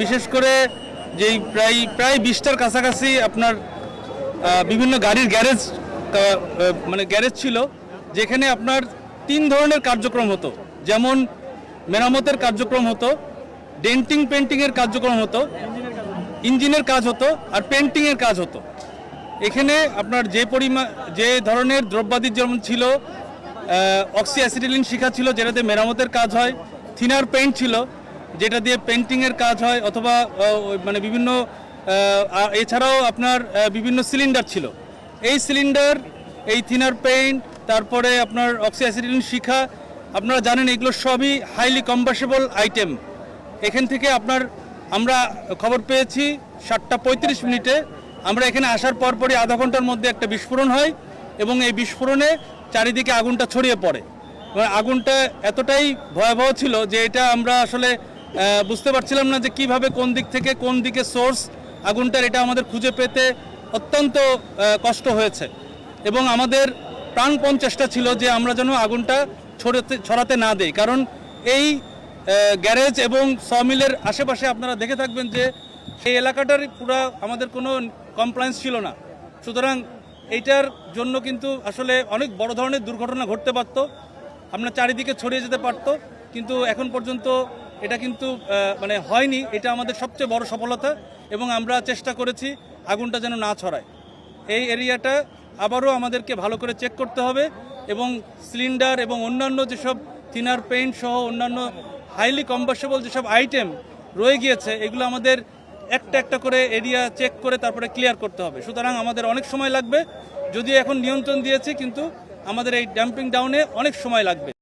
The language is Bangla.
বিশেষ করে যেই প্রায় প্রায় বিশটার কাছাকাছি আপনার বিভিন্ন গাড়ির গ্যারেজ মানে গ্যারেজ ছিল, যেখানে আপনার তিন ধরনের কার্যক্রম হতো। যেমন মেরামতের কার্যক্রম হতো, ডেন্টিং, পেন্টিংয়ের কার্যক্রম হতো, ইঞ্জিনের কাজ হতো, আর পেন্টিংয়ের কাজ হতো। এখানে আপনার যে পরিমাণ যে ধরনের দ্রব্যাদি যেমন ছিল অক্সি অ্যাসিডিলিন শিখা ছিল, যেটাতে মেরামতের কাজ হয়, থিনার পেইন্ট ছিল যেটা দিয়ে পেন্টিংয়ের কাজ হয় অথবা মানে বিভিন্ন এছাড়াও আপনার বিভিন্ন সিলিন্ডার ছিল। এই সিলিন্ডার এই থিনার পেইন্ট তারপরে আপনার অক্সি অ্যাসিডিলিন শিখা, আপনারা জানেন এগুলো সবই হাইলি কম্বাসেবল আইটেম এখান থেকে আপনার, আমরা খবর পেয়েছি সাতটা পঁয়ত্রিশ মিনিটে। আমরা এখানে আসার পরপরই আধা ঘণ্টার মধ্যে একটা বিস্ফোরণ হয় এবং এই বিস্ফোরণে চারিদিকে আগুনটা ছড়িয়ে পড়ে। এবং আগুনটা এতটাই ভয়াবহ ছিল যে এটা আমরা আসলে বুঝতে পারছিলাম না যে কীভাবে কোন দিক থেকে কোন দিকে সোর্স আগুনটার এটা আমাদের খুঁজে পেতে অত্যন্ত কষ্ট হয়েছে। এবং আমাদের প্রাণপণ চেষ্টা ছিল যে আমরা যেন আগুনটা ছড়াতে ছড়াতে না দেই। কারণ এই গ্যারেজ এবং সমিলের আশেপাশে আপনারা দেখে থাকবেন যে সেই এলাকাটার পুরো আমাদের কোনো কমপ্লায়েন্স ছিল না। সুতরাং এইটার জন্য কিন্তু আসলে অনেক বড় ধরনের দুর্ঘটনা ঘটতে পারতো। আমরা চারিদিকে ছড়িয়ে যেতে পারতো। কিন্তু এখন পর্যন্ত এটা কিন্তু মানে হয়নি, এটা আমাদের সবচেয়ে বড় সফলতা এবং আমরা চেষ্টা করেছি আগুনটা যেন না ছড়ায়। এই এরিয়াটা আবারও আমাদেরকে ভালো করে চেক করতে হবে এবং সিলিন্ডার এবং অন্যান্য যেসব থিনার পেইন্ট সহ অন্যান্য হাইলি কম্বাসেবল যেসব আইটেম রয়ে গিয়েছে, এগুলো আমাদের একটা একটা করে এরিয়া চেক করে তারপরে ক্লিয়ার করতে হবে। সুতরাং আমাদের অনেক সময় লাগবে, যদিও এখন নিয়ন্ত্রণ দিয়েছি, কিন্তু আমাদের এই ড্যাম্পিং ডাউনে অনেক সময় লাগবে।